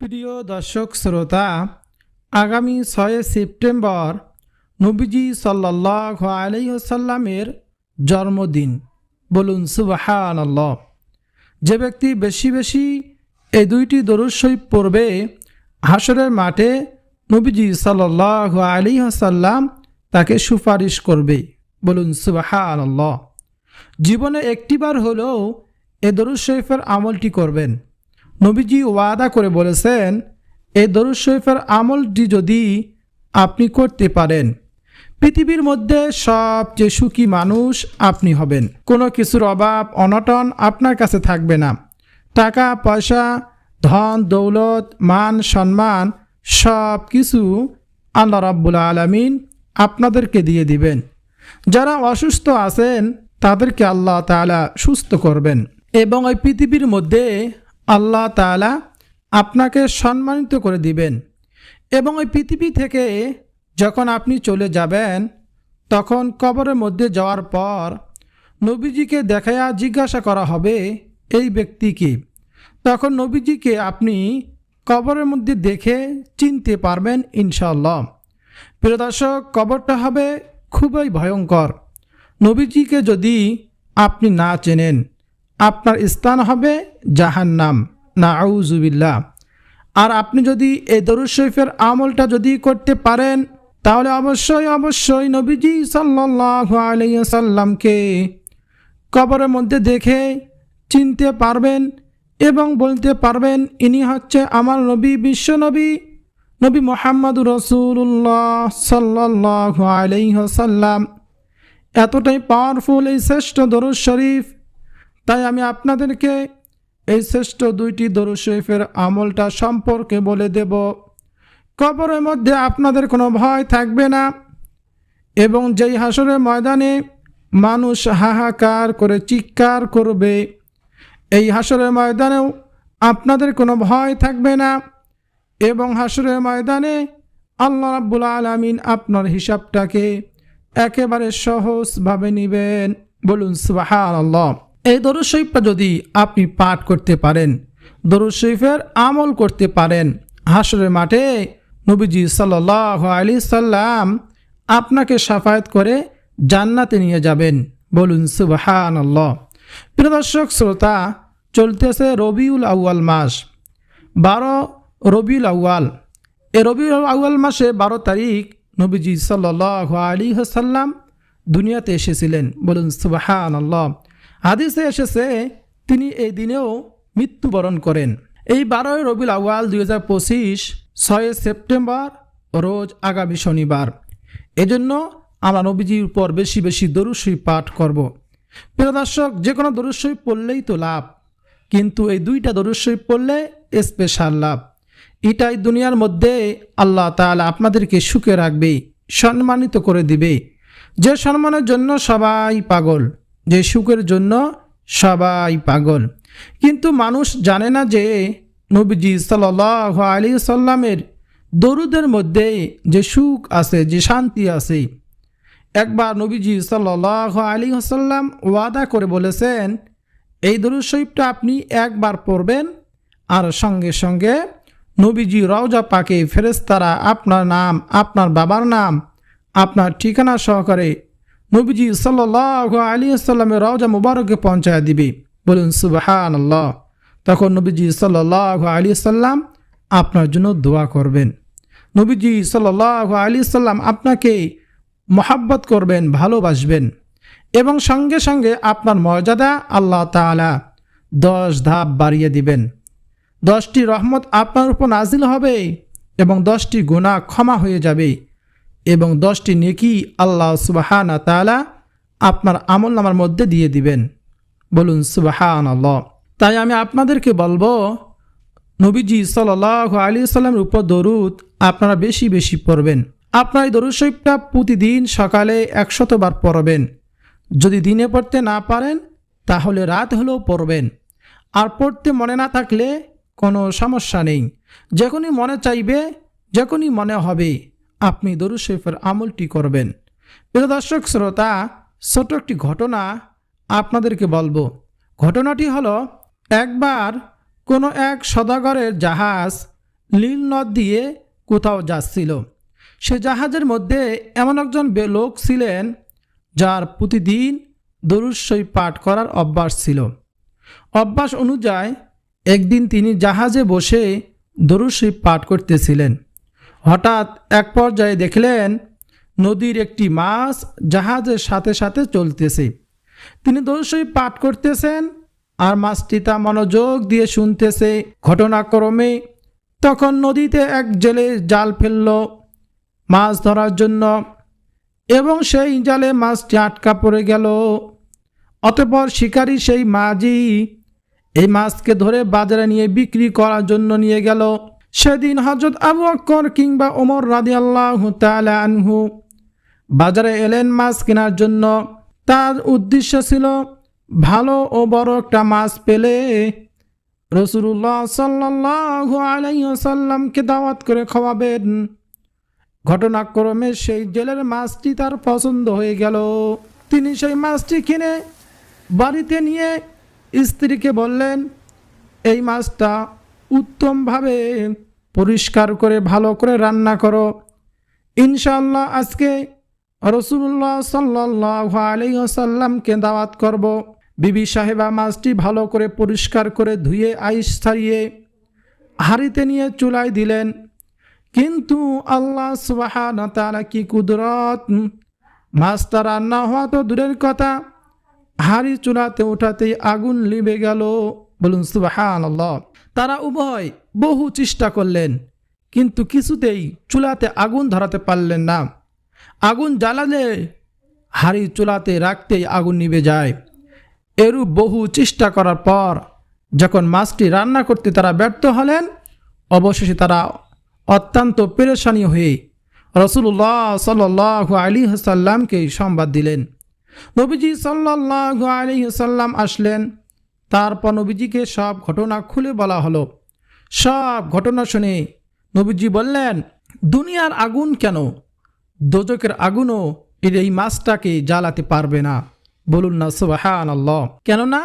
প্রিয় দর্শক, শ্রোতা, আগামী ছয় সেপ্টেম্বর নবীজি সাল্লাহ আলাইসাল্লামের জন্মদিন। বলুন সুবাহান যে ব্যক্তি বেশি বেশি এই দুইটি শরীফ পড়বে, হাসরের মাঠে নবীজি সাল্লাহ আলিহাসাল্লাম তাকে সুপারিশ করবে। বলুন সুবাহান জীবনে একটিবার হলেও এ দরুদ শরীফের আমলটি করবেন। নবীজি ওয়াদা করে বলেছেন এই দরুদ শরীফের আমলটি যদি আপনি করতে পারেন, পৃথিবীর মধ্যে সবচেয়ে সুখী মানুষ আপনি হবেন। কোনো কিছুর অভাব, অনটন আপনার কাছে থাকবে না। টাকা, পয়সা, ধন, দৌলত, মান, সম্মান সব কিছু আল্লাহ রাব্বুল আলমিন আপনাদেরকে দিয়ে দিবেন। যারা অসুস্থ আছেন, তাদেরকে আল্লাহ তাআলা সুস্থ করবেন এবং ওই পৃথিবীর মধ্যে আল্লাহ তাআলা আপনাকে সম্মানিত করে দিবেন এবং ওই পৃথিবী থেকে যখন আপনি চলে যাবেন, তখন কবরের মধ্যে যাওয়ার পর নবীজিকে দেখায়া জিজ্ঞাসা করা হবে, এই ব্যক্তিকে তখন নবীজিকে আপনি কবরের মধ্যে দেখে চিনতে পারবেন ইনশাল্লাহ প্রিয় দর্শক, কবরটা হবে খুবই ভয়ঙ্কর। নবীজিকে যদি আপনি না চেনেন আপনার স্থান হবে জাহান্নাম। না আউজুবিল্লা আর আপনি যদি এই দরুদ শরীফের আমলটা যদি করতে পারেন, তাহলে অবশ্যই অবশ্যই নবীজি সাল্লাহ আলাইসাল্লামকে কবরের মধ্যে দেখে চিনতে পারবেন এবং বলতে পারবেন, ইনি হচ্ছে আমার নবী, বিশ্ব নবী মোহাম্মদ রসুল্লাহ সাল্লাহ আলাইসাল্লাম এতটাই পাওয়ারফুল এই শ্রেষ্ঠ দরুদ শরীফ। তাই আমি আপনাদেরকে এই শ্রেষ্ঠ দুইটি দরুদ শরীফের আমলটা সম্পর্কে বলে দেব। কবরের মধ্যে আপনাদের কোনো ভয় থাকবে না এবং যেই হাসরের ময়দানে মানুষ হাহাকার করে চিৎকার করবে, এই হাসরের ময়দানেও আপনাদের কোনো ভয় থাকবে না এবং হাসরের ময়দানে আল্লাহ রাব্বুল আলমিন আপনার হিসাবটাকে একেবারে সহজভাবে নেবেন। বলুন সুবাহান আল্লাহ এই দরুদ শরীফটা যদি আপনি পাঠ করতে পারেন, দরুদ শরীফের আমল করতে পারেন হাসরের মাঠে নবীজি সাল্লাহ আলি সাল্লাম আপনাকে সাফায়াত করে জান্নাতে নিয়ে যাবেন। বলুন সুবাহান আল্লাহ প্রিয় দর্শক, শ্রোতা, চলতেছে রবিউল আউয়াল মাস। বারো রবিউল আউয়াল। এ রবিউল আউয়াল মাসে বারো তারিখ নবীজি সাল্লাহ আলী হাসাল্লাম দুনিয়াতে এসেছিলেন। বলুন সুবাহান আল্লাহ হাদিসে এসেছে, তিনি এই দিনেও মৃত্যুবরণ করেন। এই বারোই রবিল আউয়াল দুই হাজার পঁচিশ, ছয় সেপ্টেম্বর, রোজ আগামী শনিবার। এজন্য আমরা নবীজির উপর বেশি বেশি দরুসই পাঠ করব। প্রিয় দর্শক, যে কোনো দরুসই পড়লেই তো লাভ, কিন্তু এই দুইটা দরুসই পড়লে স্পেশাল লাভ। এটাই দুনিয়ার মধ্যে আল্লাহ তাআলা আপনাদেরকে সুখে রাখবে, সম্মানিত করে দিবে। যে সম্মানের জন্য সবাই পাগল যে সুখের জন্য সবাই পাগল। কিন্তু মানুষ জানে না যে নবীজি সাল্লাহ আলী সাল্লামের দরুদের মধ্যে যে সুখ আছে, যে শান্তি আছে, একবার নবীজি সাল্লাহ আলী আসাল্লাম ওয়াদা করে বলেছেন, এই দরুদ শরীফটা আপনি একবার পড়বেন আর সঙ্গে সঙ্গে নবীজি রওজা পাকে ফেরেস্তারা আপনার নাম, আপনার বাবার নাম, আপনার ঠিকানা সহকারে নবীজি সাল্লাহ আলী আসাল্লামের রওজা মুবারকে পৌঁছায় দিবে। বলুন সুবাহান আল্লাহ তখন নবীজি সাল্লাহ আলী সাল্লাম আপনার জন্য দোয়া করবেন। নবীজি সাল্লাহ আলী সাল্লাম আপনাকে মহাব্বত করবেন, ভালোবাসবেন এবং সঙ্গে সঙ্গে আপনার মর্যাদা আল্লাহ তালা দশ ধাপ বাড়িয়ে দিবেন। দশটি রহমত আপনার উপর নাজিল হবে এবং দশটি গুণা ক্ষমা হয়ে যাবে। এবং দশটি নেকি আল্লাহ সুবাহানা তালা আপনার আমল নামার মধ্যে দিয়ে দিবেন। বলুন সুবাহান আল্লাহ তাই আমি আপনাদেরকে বলব, নবীজি সাল আলী সাল্লামের উপর দরুদ আপনারা বেশি বেশি পড়বেন। আপনার এই দরুদ শরীফটা প্রতিদিন সকালে একশতবার পড়বেন। যদি দিনে পড়তে না পারেন, তাহলে রাত হলেও পড়বেন। আর পড়তে মনে না থাকলে কোনো সমস্যা নেই। যখনই মনে চাইবে, যখনই মনে হবে আপনি দরুদ শরীফের আমলটি করবেন। প্রিয় দর্শক, শ্রোতা ছোট একটি ঘটনা আপনাদেরকে বলব। ঘটনাটি হলো, একবার কোনো এক সদাগরের জাহাজ নীল নদ দিয়ে কোথাও যাচ্ছিল। সে জাহাজের মধ্যে এমন একজন লোক ছিলেন, যার প্রতিদিন দরুশ্বই পাঠ করার অভ্যাস ছিল। অভ্যাস অনুযায়ী, একদিন তিনি জাহাজে বসে দরুশ্বই পাঠ করতেছিলেন। হঠাৎ এক পর্যায়ে দেখলেন নদীর একটি মাছ জাহাজের সাথে সাথে চলতেছে। তিনি দরুশ্বই পাঠ করতেছেন আর মাছটি তা মনোযোগ দিয়ে শুনতেছে। ঘটনাক্রমে তখন নদীতে এক জেলে জাল ফেলল মাছ ধরার জন্য এবং সেই জালে মাছটি আটকা পড়ে গেল। অতপর শিকারী সেই মাঝি এই মাছকে ধরে বাজারে নিয়ে বিক্রি করার জন্য নিয়ে গেল। সেদিন হজরত আবু আক্কর কিংবা ওমর রাদি আল্লাহ আনহু বাজারে এলেন মাছ কেনার জন্য। তার উদ্দেশ্য ছিল ভালো ও বড় একটা মাছ পেলে রসুল্লাহ সাল্লাহ আলাইসাল্লামকে দাওয়াত করে খাওয়াবেন। ঘটনাক্রমে সেই জেলের মাছটি তার পছন্দ হয়ে গেল। তিনি সেই মাছটি কিনে বাড়িতে নিয়ে স্ত্রীকে বললেন, এই মাছটা উত্তমভাবে পরিষ্কার করে, ভালো করে রান্না করো। ইনশাল্লাহ আজকে রসুল্লাহ সাল্লাহ আলাইসাল্লামকে দাওয়াত করব। বিবি সাহেবা মাছটি ভালো করে পরিষ্কার করে ধুয়ে, আইস ছাড়িয়ে হাঁড়িতে নিয়ে চুলায় দিলেন। কিন্তু আল্লাহ সুবাহান কি কুদরত? মাছটা রান্না হওয়া তো দূরের কথা। হাড়ি চুলাতে ওঠাতেই আগুন লিবে গেল। বলুন সুবাহান আল্লাহ তারা উভয় বহু চেষ্টা করলেন, কিন্তু কিছুতেই চুলাতে আগুন ধরাতে পারলেন না। আগুন জ্বালালে হাড়ি চুলাতে রাখতেই আগুন নিভে যায়। এরূপ বহু চেষ্টা করার পর যখন মাছটি রান্না করতে তারা ব্যর্থ হলেন, অবশেষে তারা অত্যন্ত পেরেশানি হয়ে রসুল্লাহ সাল্লাহ আলী হাসাল্লামকে সংবাদ দিলেন। নবীজি সাল্লাহ আলী হাসাল্লাম আসলেন তারপর নবীজিকে সব ঘটনা খুলে বলা হলো। সব ঘটনা শুনে নবীজি বললেন, দুনিয়ার আগুন কেন? দোজকের আগুনও এর এই মাছটাকে জ্বালাতে পারবে না। বলুন না সুবাহান আল্লাহ কেননা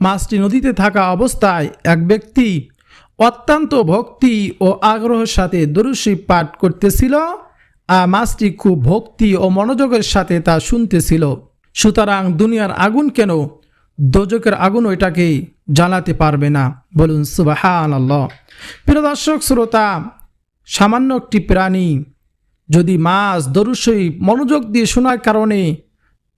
মাছটি নদীতে থাকা অবস্থায় এক ব্যক্তি অত্যন্ত ভক্তি ও আগ্রহের সাথে দরুশি পাঠ করতেছিল আর মাছটি খুব ভক্তি ও মনোযোগের সাথে তা শুনতেছিল। সুতরাং দুনিয়ার আগুন কেন দোজকের আগুন ওইটাকে জ্বালাতে পারবে না। বলুন সুবাহান আল্লাহ প্রিয় দর্শক, শ্রোতা, সামান্য একটি প্রাণী যদি মাছ দরুসই মনোযোগ দিয়ে শোনার কারণে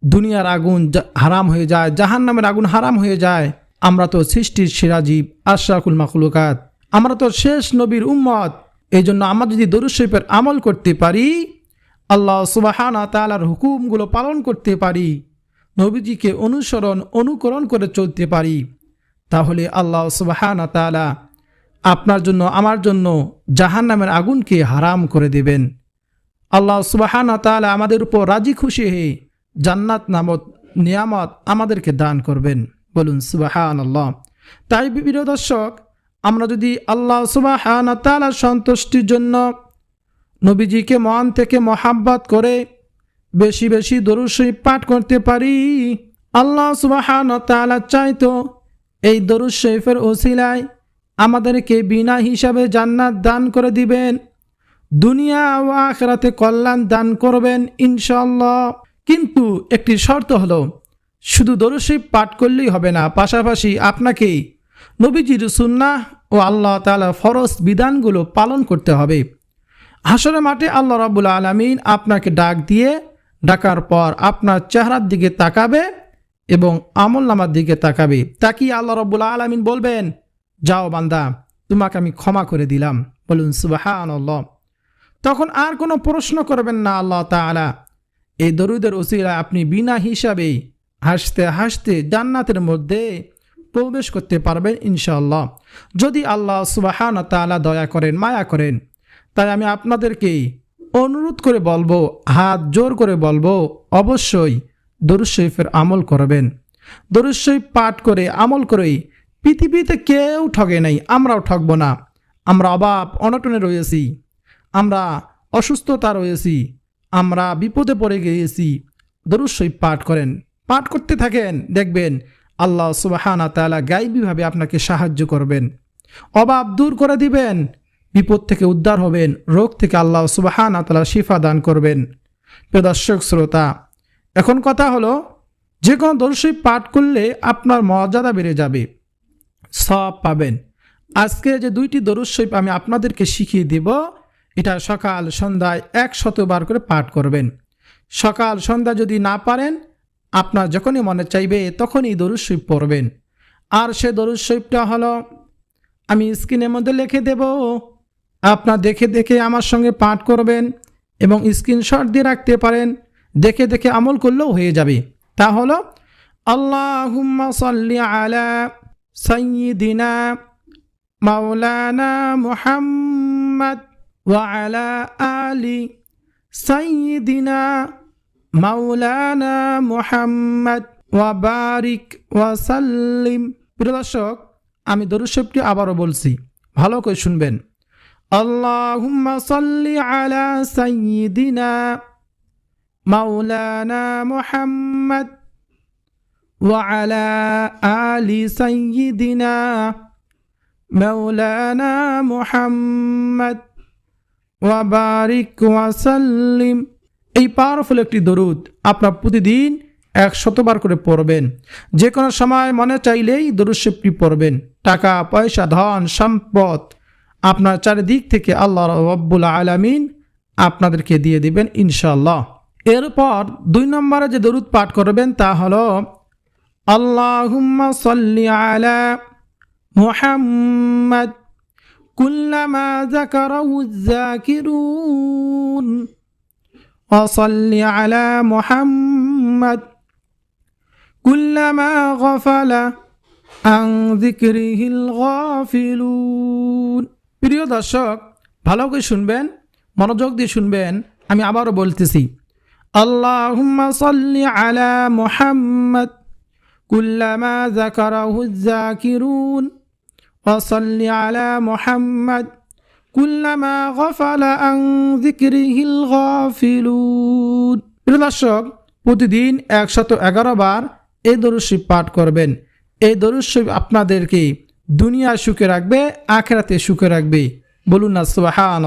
দুনিয়ার আগুন হারাম হয়ে যায় জাহান নামের আগুন হারাম হয়ে যায়, আমরা তো সৃষ্টির সেরাজীব আশরাকুল মাখলুকাত। আমরা তো শেষ নবীর উম্মত। এই জন্য আমরা যদি দরুশরীফের আমল করতে পারি, আল্লাহ সুবাহানা তালার হুকুমগুলো পালন করতে পারি নবীজিকে অনুসরণ, অনুকরণ করে চলতে পারি। তাহলে আল্লাহ সুবাহানা তালা আপনার জন্য, আমার জন্য জাহান নামের আগুনকে হারাম করে দেবেন। আল্লাহ সুবাহান তালা আমাদের উপর রাজি খুশি হয়ে জান্নাত নামত নিয়ামত আমাদেরকে দান করবেন। বলুন সুবাহান আল্লাহ তাই প্রিয় দর্শক, আমরা যদি আল্লাহ সুবাহান তালার সন্তুষ্টির জন্য নবীজিকে মন থেকে মহাব্বত করে বেশি বেশি দরুশরীফ পাঠ করতে পারি। আল্লাহ সুবাহান তালা চাইতো এই দরুদ শরীফের ওসিলায় আমাদেরকে বিনা হিসাবে জান্নাত দান করে দিবেন, দুনিয়া ও আখরাতে কল্যাণ দান করবেন ইনশাল্লাহ কিন্তু একটি শর্ত হলো, শুধু দরশিব পাঠ করলেই হবে না, পাশাপাশি আপনাকে নবীজির সুন্নাহ ও আল্লাহ তালা ফরজ বিধানগুলো পালন করতে হবে। হাসরের মাঠে আল্লাহ রাবুল আলমিন আপনাকে ডাক দিয়ে ডাকার পর আপনার চেহারার দিকে তাকাবে এবং আমল নামার দিকে তাকাবে। তাকিয়ে আল্লাহ রব্বুল আলমিন বলবেন, যাও বান্দা, তোমাকে আমি ক্ষমা করে দিলাম। বলুন সুবাহান তখন আর কোনো প্রশ্ন করবেন না আল্লাহ তালা এই দরুদের ওসিরা আপনি বিনা হিসাবে হাসতে হাসতে জান্নাতের মধ্যে প্রবেশ করতে পারবেন ইনশাআল্লাহ। যদি আল্লাহ সুবাহান তালা দয়া করেন, মায়া করেন, তাই আমি আপনাদেরকে অনুরোধ করে বলব, হাত জোর করে বলব, অবশ্যই দরুদ শরীফের আমল করবেন। দরুদ শরীফ পাঠ করে, আমল করেই পৃথিবীতে কেউ ঠগে নাই, আমরাও ঠকবো না। আমরা অভাব অনটনে রয়েছি। আমরা অসুস্থতা রয়েছি। আমরা বিপদে পড়ে গিয়েছি। দরুদ শরীফ পাঠ করেন। পাঠ করতে থাকেন, দেখবেন আল্লাহ সুবাহানা তালা গাইবীভাবে আপনাকে সাহায্য করবেন। অভাব দূর করে দিবেন বিপদ থেকে উদ্ধার হবেন, রোগ থেকে আল্লাহ সুবাহান তালা শিফা দান করবেন। প্রিয় দর্শক, শ্রোতা, এখন কথা হলো, যে কোনো দর্শী পাঠ করলে আপনার মর্যাদা বেড়ে যাবে সব পাবেন। আজকে যে দুইটি দরুশৈব আমি আপনাদেরকে শিখিয়ে দেব, এটা সকাল সন্ধ্যায় এক শতবার করে পাঠ করবেন। সকাল সন্ধ্যা যদি না পারেন, আপনার যখনই মনে চাইবে তখনই দরুশৈব পড়বেন। আর সে দরুশৈবটা হলো, আমি স্ক্রিনের মধ্যে লিখে দেব আপনার দেখে দেখে আমার সঙ্গে পাঠ করবেন এবং স্ক্রিনশট দিয়ে রাখতে পারেন। দেখে দেখে আমল করলেও হয়ে যাবে। তা হলো, আল্লাহুম্মা সাল্লি আলা মাওলানা আলা মাওলানা মুহাম্মদ ওয়া বারিক ওয়া প্রিয় দর্শক, আমি দরুশবটি আবারও বলছি, ভালো করে শুনবেন। আল্লাহুম্মা সাল্লি আলা সাইয়্যিদিনা মাওলানা মুহাম্মদ وعلى آل سيدنا مولانا محمد وبارك وسلم এই পাওয়ারফুল একটি দরুদ আপনার প্রতিদিন এক শতবার করে পড়বেন যে কোনো সময় মনে চাইলেই দরুদ পড়বেন টাকা পয়সা ধন সম্পদ আপনার চারিদিক থেকে আল্লাহ রব্বুল আলামিন আপনাদেরকে দিয়ে দিবেন ইনশাল্লাহ এরপর দুই নম্বরে যে দরুদ পাঠ করবেন তা হলো আল্লাহুম্মা সাল্লি আলা মুহাম্মদ كلما ذكره الذاكرون وصل على محمد كلما غفل عن ذكره الغافلون প্রিয় দর্শক, ভালো করে শুনবেন, মনোযোগ দিয়ে শুনবেন, আমি আবারও বলতেছি। আল্লাহ সাল্লি আলা আলা প্রিয় দর্শক, প্রতিদিন একশত এগারো বার এই দরুদ পাঠ করবেন। এই দরুদ আপনাদেরকে দুনিয়া সুখে রাখবে, আখেরাতে সুখে রাখবে। বলুন না সুবাহান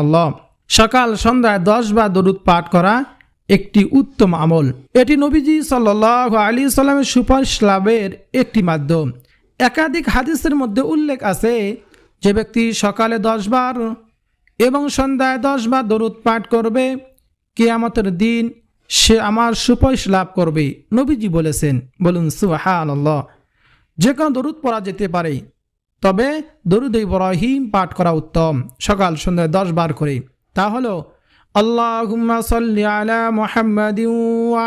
সকাল, সন্ধ্যায় দশ বার দরুদ পাঠ করা একটি উত্তম আমল। এটি নবীজি সাল্লাহ আলী সাল্লামের সুপারিশ লাভের একটি মাধ্যম। একাধিক হাদিসের মধ্যে উল্লেখ আছে যে ব্যক্তি সকালে দশ বার এবং সন্ধ্যায় দশ বার দরুদ পাঠ করবে কে কেয়ামতের দিন সে আমার সুপারিশ লাভ করবে, নবীজি বলেছেন। বলুন আল্লাহ যে কোনো দরুদ পড়া যেতে পারে। তবে দরুদ ইব্রাহিম পাঠ করা উত্তম। সকাল সন্ধ্যায় দশ বার করে। তা হলো, আল্লাহুম্মা সাল্লি আলা মুহাম্মাদ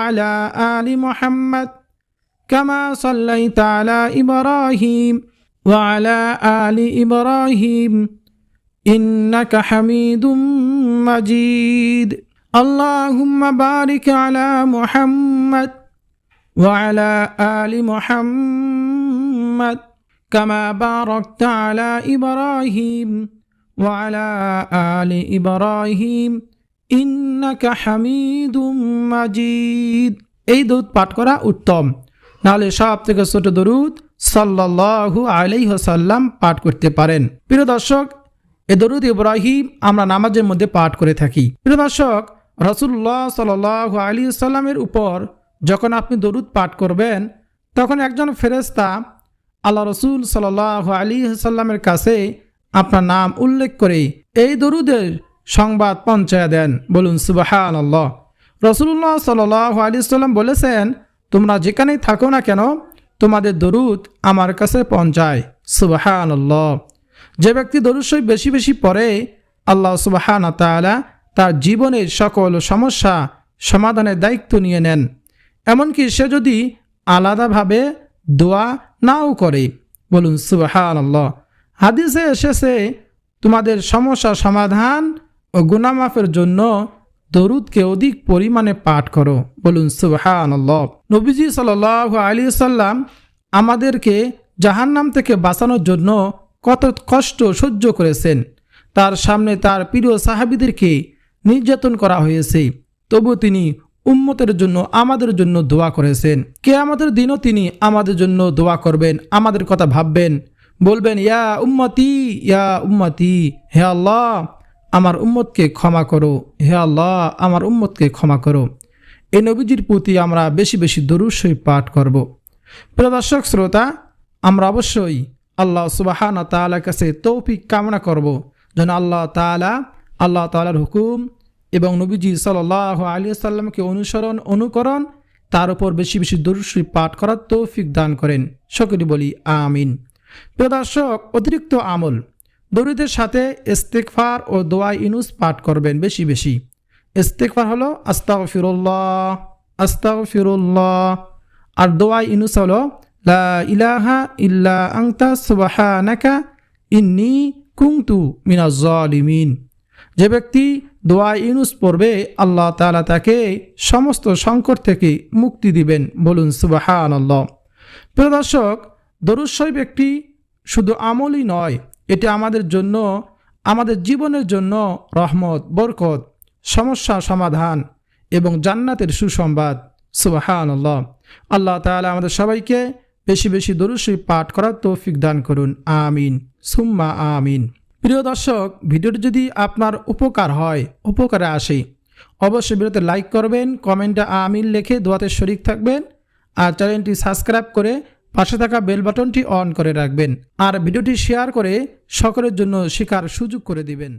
আলা আলি মুহাম্মদ কামা সাল্লাইতা আলা ইব্রাহিম ওয়া আলা আলি ইব্রাহিম ইন্নাকা হামিদুম মাজিদ। আল্লাহুম্মা বারিক আলা মুহাম্মদ ওয়ালা আলি মুহাম্মদ كما باركت على إبراهيم وعلى آل إبراهيم إنك حميد مجيد এই দরুদ পাঠ করা উত্তম নাহলে সব থেকে ছোট দরুদ সাল্লাল্লাহু আলাইহি ওয়াসাল্লাম পাঠ করতে পারেন প্রিয় দর্শক এ দরুদ ইব্রাহিম আমরা নামাজের মধ্যে পাঠ করে থাকি প্রিয় দর্শক রসুল্লাহ সাল আলী সাল্লামের উপর যখন আপনি দরুদ পাঠ করবেন তখন একজন ফেরেস্তা আল্লাহ রসুল সাল আলী সাল্লামের কাছে আপনার নাম উল্লেখ করে এই দরুদের সংবাদ পঞ্চায় দেন। বলুন সুবাহান আল্লাহ রসুল্লাহ সাল আলী সাল্লাম বলেছেন, তোমরা যেখানেই থাকো না কেন, তোমাদের দরুদ আমার কাছে পৌঁছায়। সুবাহান আল্লাহ যে ব্যক্তি দরুদ বেশি বেশি পড়ে, আল্লাহ সুবাহান তালা তার জীবনের সকল সমস্যা সমাধানের দায়িত্ব নিয়ে নেন। এমনকি সে যদি আলাদাভাবে দোয়া নাও করে। বলুন সুবাহান আল্লাহ হাদিসে এসেছে, তোমাদের সমস্যা সমাধান ও গুনামাফের জন্য দরুদকে অধিক পরিমাণে পাঠ করো। বলুন সুবাহান আল্লাহ নবীজি সাল আলী সাল্লাম আমাদেরকে জাহান্নাম থেকে বাঁচানোর জন্য কত কষ্ট সহ্য করেছেন। তার সামনে তার প্রিয় সাহাবিদেরকে নির্যাতন করা হয়েছে। তবু তিনি উম্মতের জন্য আমাদের জন্য দোয়া করেছেন। কে আমাদের দিনও তিনি আমাদের জন্য দোয়া করবেন, আমাদের কথা ভাববেন। বলবেন, ইয়া উম্মতি ইয়া উম্মতি, হে আল্লাহ, আমার উম্মতকে ক্ষমা করো। হে আল্লাহ, আমার উম্মতকে ক্ষমা করো। এ নবীজির প্রতি আমরা বেশি বেশি দরুসই পাঠ করব। প্রিয় দর্শক, শ্রোতা, আমরা অবশ্যই আল্লাহ সুবাহান তালার কাছে তৌফিক কামনা করব। যেন আল্লাহ তালা আল্লাহ তালার হুকুম এবং নবীজি সাল্লাহ আলী সাল্লামকে অনুসরণ, অনুকরণ, তার উপর বেশি বেশি দরুসই পাঠ করার তৌফিক দান করেন। সকলে বলি আমিন। প্রিয় দর্শক, অতিরিক্ত আমল। দরিদের সাথে ইস্তেকফার ও দোয়া ইনুস পাঠ করবেন বেশি বেশি। ইস্তেকফার হলো আস্তাগ ফিরুল্লাহ আস্তাগ ফিরুল্লাহ আর দোয়া ইনুস হলো লা ইলাহা ইল্লা আংতা সুবাহা নাকা ইন্নি কুংতু মিনাজ জালিমিন যে ব্যক্তি দোয়া ইউনুস পড়বে, আল্লাহ তাআলা তাকে সমস্ত সংকট থেকে মুক্তি দিবেন বলুন সুবাহান আল্লাহ প্রিয় দর্শক দরুশ্বই ব্যক্তি শুধু আমলই নয়, এটি আমাদের জন্য, আমাদের জীবনের জন্য রহমত, বরকত, সমস্যা সমাধান এবং জান্নাতের সুসংবাদ। সুবাহান আল্লাহ আল্লাহ তাআলা আমাদের সবাইকে বেশি বেশি দরুশ্বই পাঠ করার তৌফিক দান করুন। আমিন। সুম্মা আমিন। প্রিয় দর্শক, ভিডিওটি যদি আপনার উপকার হয়, উপকারে আসে, অবশ্যই ভিডিওতে লাইক করবেন, কমেন্টে আমিন লিখে দোয়াতে শরিক থাকবেন, আর চ্যানেলটি সাবস্ক্রাইব করে পাশে থাকা বেল বাটনটি অন করে রাখবেন, আর ভিডিওটি শেয়ার করে সকলের জন্য শেখার সুযোগ করে দিবেন।